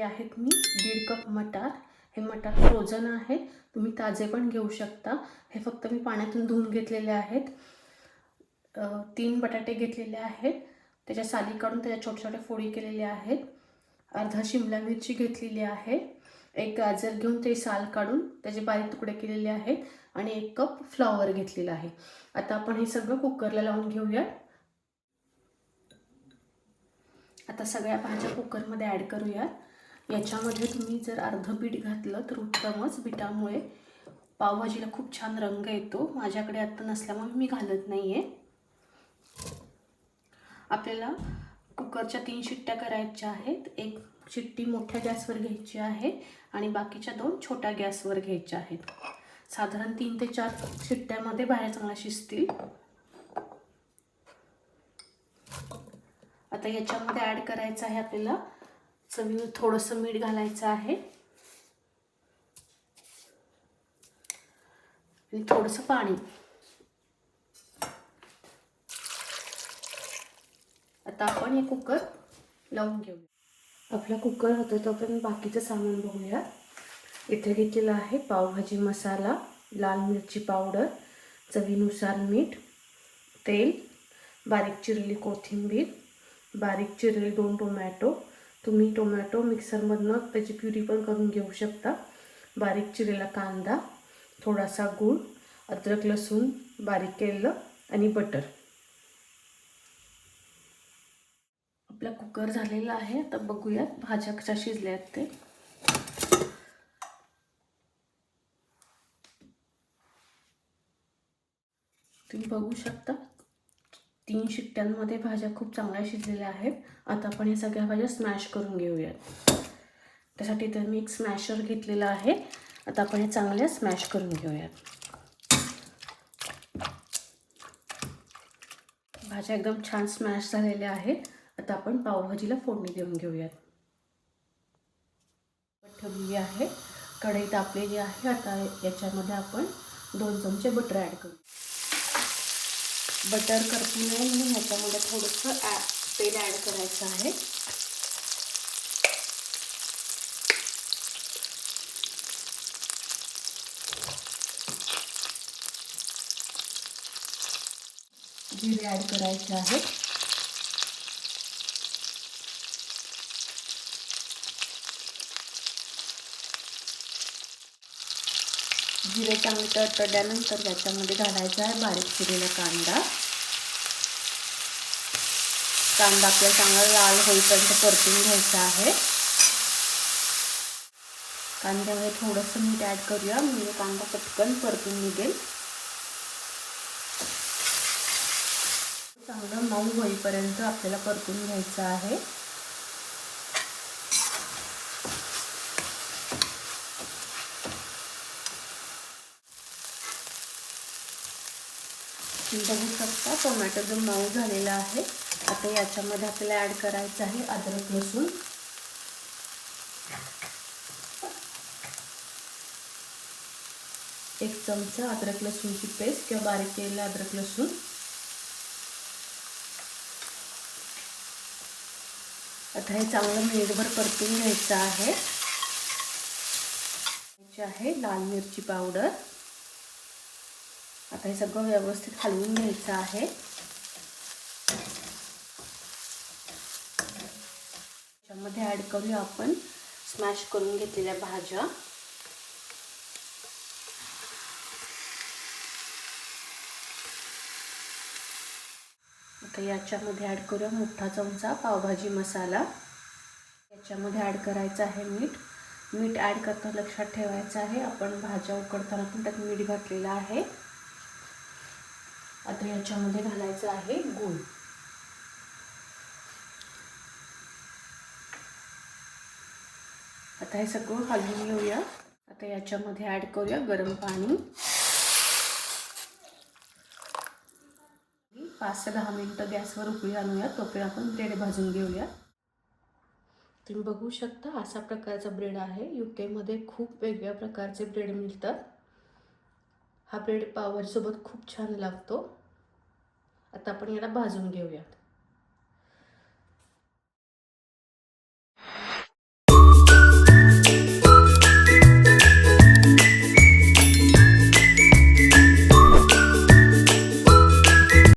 आहेत मी. दीड कप मटार. हे मटार फ्रोझन आहे. तुम्ही ताजे पण घेऊ शकता. हे फक्त मी पाण्यातून धुवून घेतलेले आहेत. तीन बटाटे घेतलेले आहेत. त्याच्या साली काढून त्याच्या छोट्या छोट्या फोडी केलेल्या आहेत. अर्धा शिमला मिरची घेतलेली आहे. एक गाजर घेऊन ते साल काढून त्याचे बारीक तुकडे केलेले आहेत. आणि एक कप फ्लॉवर घेतलेला आहे. आता आपण हे सगळं कुकरला लावून घेऊयात. आता सगळ्या भाज्या कुकरमध्ये ॲड करूया याच्यामध्ये तुम्ही जर अर्धं बीट घातलं तर उत्तमच. बीटामुळे पावभाजीला खूप छान रंग येतो. माझ्याकडे आत्ता नसल्यामुळे मी घालत नाही आहे आपल्याला कुकरच्या तीन शिट्ट्या करायच्या आहेत. एक शिट्टी मोठ्या गॅसवर घ्यायची आहे आणि बाकीच्या दोन छोट्या गॅसवर घ्यायच्या आहेत. साधारण तीन ते चार शिट्ट्यामध्ये बाहेर चांगल्या शिजतील. आता याच्यामध्ये ॲड करायचं आहे आपल्याला. चवीनं थोडंसं मीठ घालायचं आहे. आणि थोडंसं पाणी. आता आपण हे कुकर लावून घेऊया. आपला कुकर होतो आपण बाकीचं सामान बघूया. इथे घेतलेलं आहे पावभाजी मसाला लाल मिरची पावडर चवीनुसार मीठ तेल बारीक चिरली कोथिंबीर बारीक चिरलेले दोन टोमॅटो. तुम्ही टोमॅटो मिक्सरमधनं त्याची प्युरी पण करून घेऊ शकता. बारीक चिरलेला कांदा थोडासा गूळ अद्रक लसूण बारीक केलेलं आणि बटर. आपला कुकर झालेला आहे. आता बघूयात भाज्या कशा शिजल्या आहेत ते. तुम्ही बघू शकता. तीन शिट्ट्यांमध्ये भाज्या खूप चांगल्या शिजलेल्या आहेत. आता आपण या सगळ्या भाज्या स्मॅश करून घेऊयात. त्यासाठी तर मी एक स्मॅशर घेतलेला आहे. आता आपण हे चांगल्या स्मॅश करून घेऊयात. भाज्या एकदम छान स्मॅश झालेल्या आहेत. आता आपण पावभाजीला फोडणी देऊन घेऊयात. ठेवलेली आहे. कढई तापलेली आहे आता याच्यामध्ये आपण दोन चमचे बटर ॲड करू. बटर करपू नये म्हणून ह्याच्यामध्ये थोडंसं ॲ तेल ॲड करायचं आहे. जिरे ॲड करायचे आहेत. जिरे चांगले तडतडल्यानंतर त्याच्यामध्ये घालायचा आहे बारीक चिरलेला कांदा. कांदा आपल्याला चांगला लाल होईपर्यंत परतून घ्यायचा आहे. कांद्यामध्ये थोडंसं मीठ ॲड करूया. म्हणजे कांदा पटकन परतून निघेल. चांगलं मऊ होईपर्यंत आपल्याला परतून घ्यायचं आहे. बघू शकता. टोमॅटो जो मऊ झालेला आहे आता याच्यामध्ये आपल्याला ॲड करायचं आहे अद्रक लसूण. एक चमचा अद्रक लसूणची पेस्ट किंवा बारीक केलेला अद्रक लसूण. आता हे चांगलं मिनिटभर परतून घ्यायचं आहे. आहे लाल मिरची पावडर. आता हे सगळं व्यवस्थित हलवून घ्यायचं आहे. त्याच्यामध्ये ॲड करूया आपण स्मॅश करून घेतलेल्या भाज्या. आता याच्यामध्ये ॲड करूया मोठा चमचा पावभाजी मसाला. याच्यामध्ये ॲड करायचं आहे मीठ. मीठ ॲड करताना लक्षात ठेवायचं आहे. आपण भाज्या उकडताना पण त्यात मीठ घातलेलं आहे. आता याच्यामध्ये घालायचं आहे गूळ. आता हे सगळं हलवून घेऊया. आता याच्यामध्ये ॲड करूया गरम पाणी. पाच ते दहा मिनटं गॅसवर उकळी आणूया तोपर्यंत आपण ब्रेड भाजून घेऊया. तुम्ही बघू शकता असा प्रकारचा ब्रेड आहे. यू केमध्ये खूप वेगळ्या प्रकारचे ब्रेड मिळतात. हा ब्रेड पावरसोबत खूप छान लागतो. आता आपण याला भाजून घेऊयात.